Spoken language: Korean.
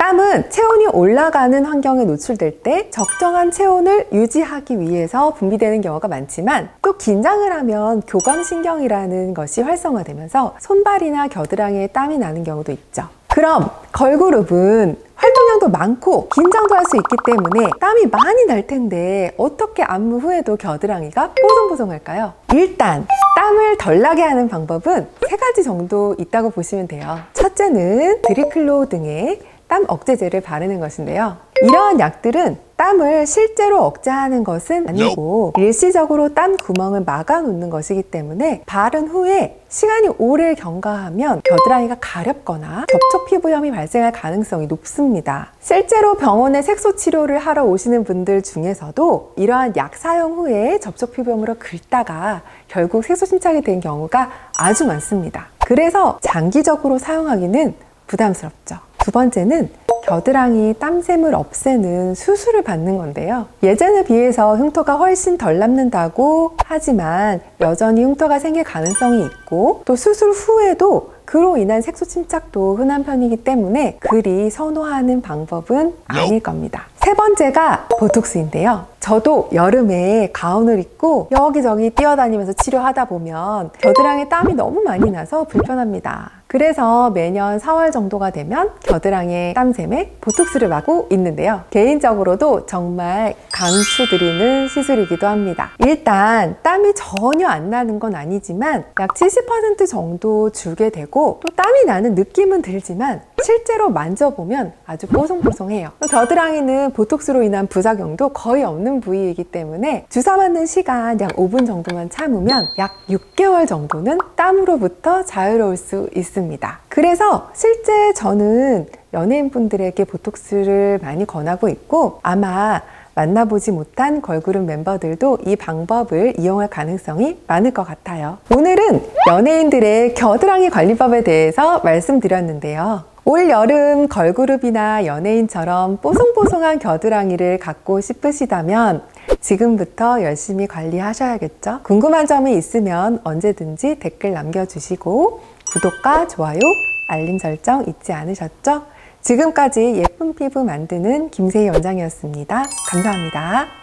땀은 체온이 올라가는 환경에 노출될 때 적정한 체온을 유지하기 위해서 분비되는 경우가 많지만 또 긴장을 하면 교감신경이라는 것이 활성화되면서 손발이나 겨드랑이에 땀이 나는 경우도 있죠. 그럼 걸그룹은 활동량도 많고 긴장도 할 수 있기 때문에 땀이 많이 날 텐데 어떻게 안무 후에도 겨드랑이가 뽀송뽀송할까요? 일단 땀을 덜 나게 하는 방법은 세 가지 정도 있다고 보시면 돼요. 첫째는 드리클로 등의 땀 억제제를 바르는 것인데요. 이러한 약들은 땀을 실제로 억제하는 것은 아니고 일시적으로 땀 구멍을 막아 놓는 것이기 때문에 바른 후에 시간이 오래 경과하면 겨드랑이가 가렵거나 접촉 피부염이 발생할 가능성이 높습니다. 실제로 병원에 색소 치료를 하러 오시는 분들 중에서도 이러한 약 사용 후에 접촉 피부염으로 긁다가 결국 색소 침착이 된 경우가 아주 많습니다. 그래서 장기적으로 사용하기는 부담스럽죠. 두 번째는 겨드랑이 땀샘을 없애는 수술을 받는 건데요. 예전에 비해서 흉터가 훨씬 덜 남는다고 하지만 여전히 흉터가 생길 가능성이 있고 또 수술 후에도 그로 인한 색소 침착도 흔한 편이기 때문에 그리 선호하는 방법은 아닐 겁니다. 세 번째가 보톡스인데요. 저도 여름에 가운을 입고 여기저기 뛰어다니면서 치료하다 보면 겨드랑이에 땀이 너무 많이 나서 불편합니다. 그래서 매년 4월 정도가 되면 겨드랑이에 땀샘에 보톡스를 맞고 있는데요. 개인적으로도 정말 강추드리는 시술이기도 합니다. 일단 땀이 전혀 안 나는 건 아니지만 약 70% 정도 줄게 되고 또 땀이 나는 느낌은 들지만 실제로 만져보면 아주 뽀송뽀송해요. 또 겨드랑이는 보톡스로 인한 부작용도 거의 없는 부위이기 때문에 주사 맞는 시간 약 5분 정도만 참으면 약 6개월 정도는 땀으로부터 자유로울 수 있습니다. 그래서 실제 저는 연예인분들에게 보톡스를 많이 권하고 있고 아마 만나보지 못한 걸그룹 멤버들도 이 방법을 이용할 가능성이 많을 것 같아요. 오늘은 연예인들의 겨드랑이 관리법에 대해서 말씀드렸는데요. 올 여름 걸그룹이나 연예인처럼 뽀송뽀송한 겨드랑이를 갖고 싶으시다면 지금부터 열심히 관리하셔야겠죠? 궁금한 점이 있으면 언제든지 댓글 남겨주시고 구독과 좋아요, 알림 설정 잊지 않으셨죠? 지금까지 예쁜 피부 만드는 김세희 원장이었습니다. 감사합니다.